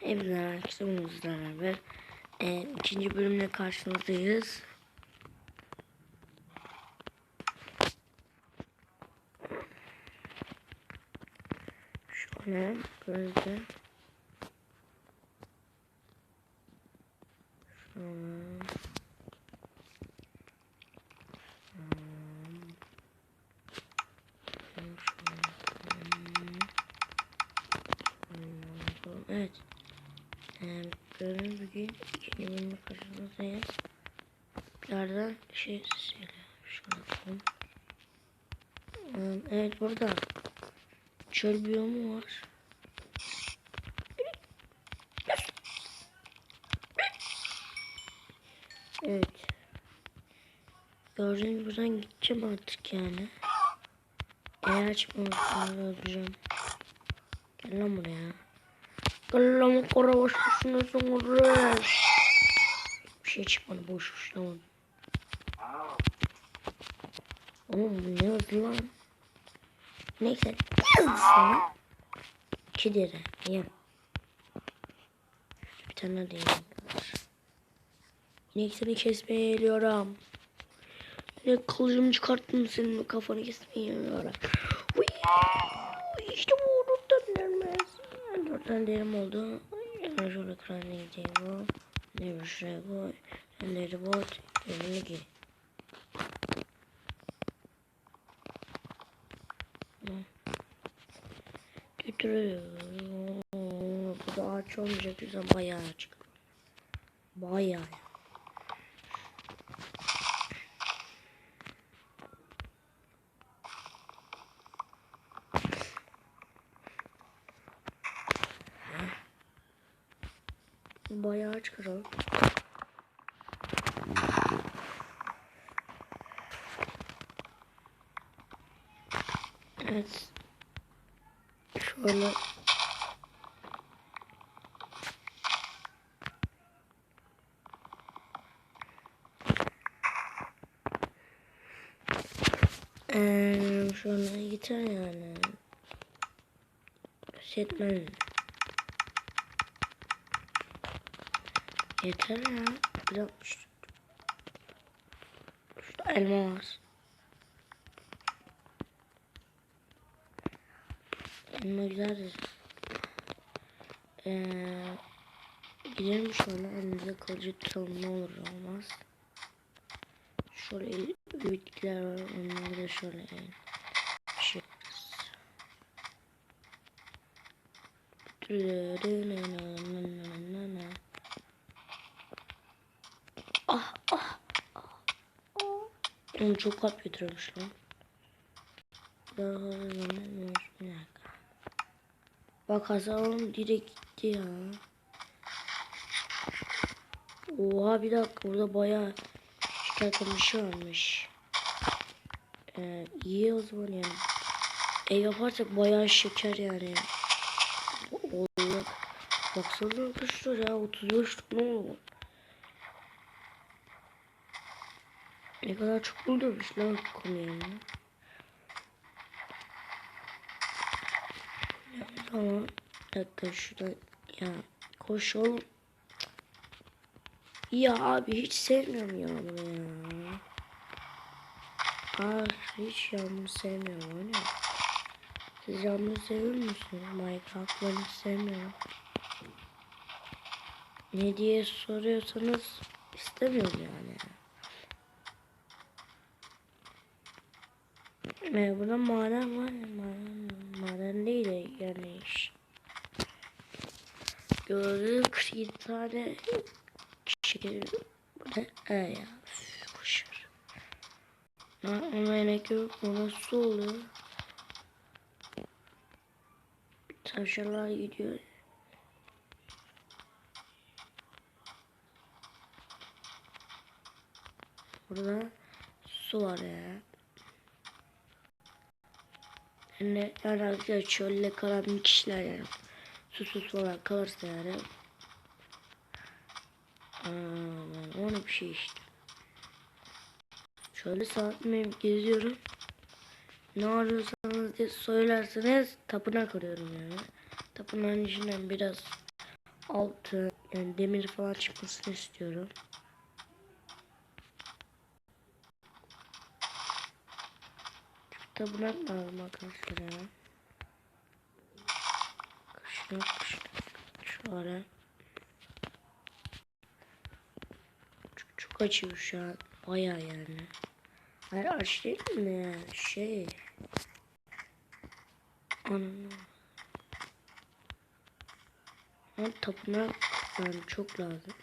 Hepinize herkese umutlar beraber e, ikinci bölümle karşınızdayız. Şöyle böyle. Evet. Gördüğünüz gibi ikinci bölümde karşınızdayız. Birazdan şey söyle. Şöyle yapalım. Ee, evet burada çöl biyomu var. Evet. Gördüğünüz buradan gideceğim artık yani. Eğer çıkmazsam öldüreceğim. Gel lan buraya. Lan kara boş boşuna sonra. Bir şey çıkmadı boş boşuna. Oğlum bu ne hızlı lan. Neyse. Ne hızlısı lan? İki deri. Yem. Bir tane de yem var. İnek seni kesmeye geliyorum. Yine kılıcımı çıkarttım senin kafanı kesmeye geliyorum. Uy, İşte bu dörtten dermez. Derim oldu. Şöyle kralına gideyim bu. Ne bir şuraya koy. Elleri bot. Elini giy. Götürüyor. Bu da ağaç olmayacak yüzden bayağı açık. Bayağı. Bayağı çıkaralım. Evet. Şöyle. Ee, şöyle yeter yani. Setmen. Yeter ya. Şu- Şurada elma var. Elma güzeldir. Ee, gidelim şöyle elimize kalıcı tutalım ne olur olmaz. Şöyle bitkiler var onları da şöyle el- şey Onu çok kalp götürmüş lan. Bak Hasan direkt gitti ya. Oha bir dakika burada bayağı şikayet bir şey varmış. Ee, iyi o zaman yani. E yaparsak bayağı şeker yani. Olur. Baksana arkadaşlar ya 35 ne olur. Ne kadar çok buldurmuş lan konu yani. Tamam. Bir dakika şurada ya koş oğlum. Ya abi hiç sevmiyorum yağmuru ya. Aa hiç yağmuru sevmiyorum öyle. Siz yağmuru seviyor musunuz? Minecraft ben hiç sevmiyorum. Ne diye soruyorsanız istemiyorum yani. Ee, burada maden var maden, maden değil de yani iş. Gördüğüm 47 tane şeker bu ne? Ee ya koşar. Ona gerek yok bu nasıl oluyor? Tavşanlar gidiyor. Burada su var ya. Yani, yani çölde kalan kişiler yani susuz falan kalırsa yani Aa, onu bir şey işte. Şöyle saatimi geziyorum. Ne arıyorsanız diye söylerseniz tapınak arıyorum yani. Tapınağın içinden biraz altı yani demir falan çıkmasını istiyorum. Bırak lazım arkadaşlar ya. Şunu şöyle. Çok, çok açıyor şu an. Baya yani. Hayır aç değil mi? Şey. Anam. Ben tapınak yani çok lazım.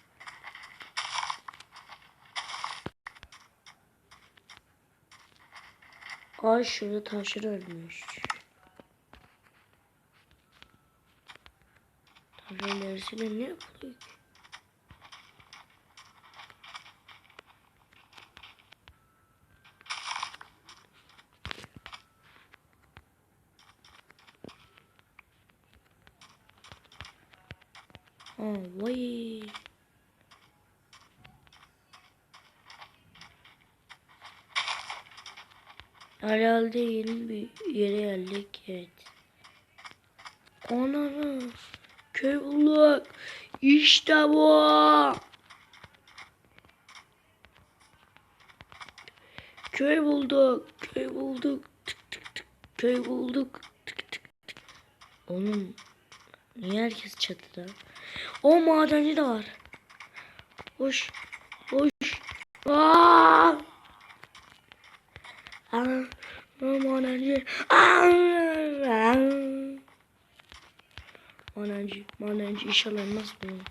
Ay şurada taşır ölmüş. Taşın derisiyle ne yapılıyor ki? Oh, vay. Herhalde yeni bir yere geldik. Evet. Ananı. Köy bulduk. İşte bu. Köy bulduk. Köy bulduk. Tık tık tık. Köy bulduk. Tık tık tık. Oğlum. Niye herkes çatıda? O madenci de var. Hoş. Hoş. Aa! Aa, madenci. Aa! Madenci. Madenci inşallah nasıl bunu?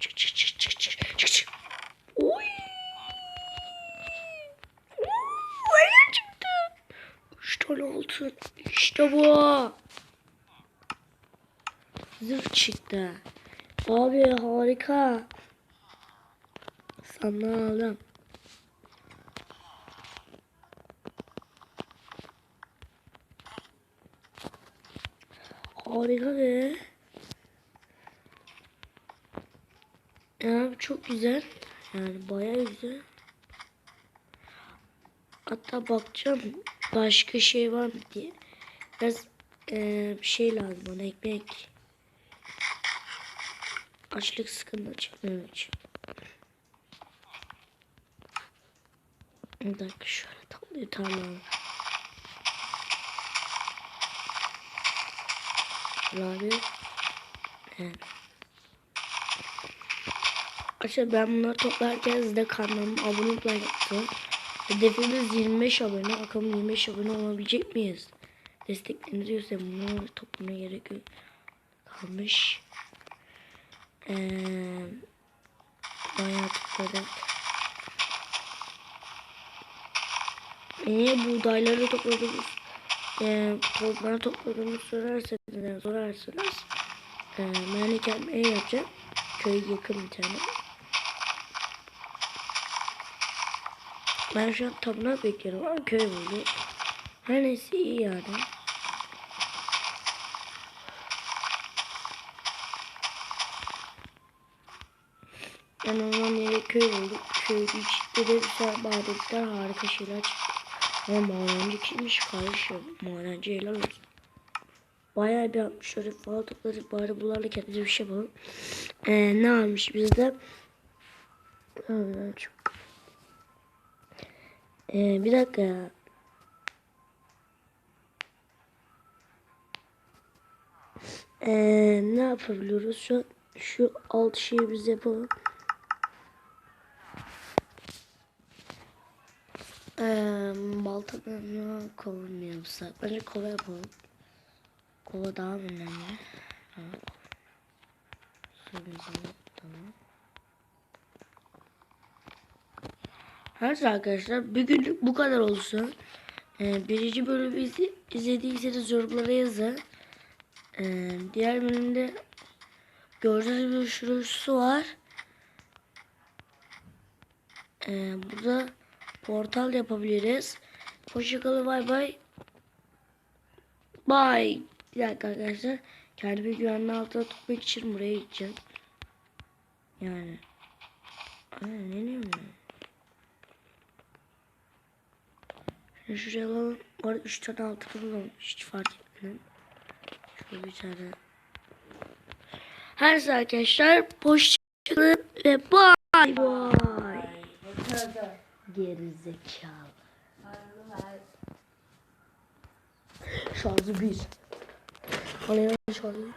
Çık çık çıktı. Üç tane altın. İşte bu. Zırh çıktı. Abi harika. Sana aldım. Harika be. Ya çok güzel. Yani bayağı güzel. Hatta bakacağım başka şey var mı diye. Biraz eee, bir şey lazım bana ekmek. Açlık sıkıntı çıkmıyor için. Bir dakika şöyle tam bir tane Abi. Evet. Arkadaşlar ben bunları toplarken siz de kanalıma abone olmayı yaptım. Hedefimiz 25 abone. Bakalım 25 abone olabilecek miyiz? Desteklerinizi bunları toplamaya gerek. Kalmış. Ee, bayağı topladık. Niye buğdayları topladığımız e, tohumları topladığımız sorarsanız sorarsanız e, kendim ev yapacağım. Köy yakın bir tane. Ben şu an tapınak bekliyorum ama köy buldu. Her neyse iyi yani. Ben ondan yere köy bulduk. Köyün içinde de güzel badetler harika şeyler çıktı. Ama madenci kimmiş kardeşim? Madenci helal olsun. Bayağı bir yapmış. Şöyle falan topladık. Bari bunlarla kendimize bir şey yapalım. Ee, ne almış bizde? Ee, bir dakika ya. Ee, ne yapabiliyoruz? Şu şu alt şeyi biz yapalım. Ee, baltadan kova mı yapsak? Bence kova yapalım. Kova daha önemli. Ha. Suyumuzu tamam. Evet arkadaşlar bir günlük bu kadar olsun. Ee, birinci bölümü izle, izlediyseniz yorumlara yazın. Ee, diğer bölümde gördüğünüz bir sürü su var. Ee, burada portal yapabiliriz. Hoşçakalın bay bay. Bay. Bir dakika arkadaşlar. Kendimi güvenli altına tutmak için buraya gideceğim. Yani. Ay, ne diyeyim ya? Şimdi şuraya alalım. Orada 3 tane altın bulalım. Hiç fark etmedim. Ve bir tane. Her neyse arkadaşlar. Hoşçakalın ve bay bay. Gerizekalı. Şarjı bir. Hani şarjı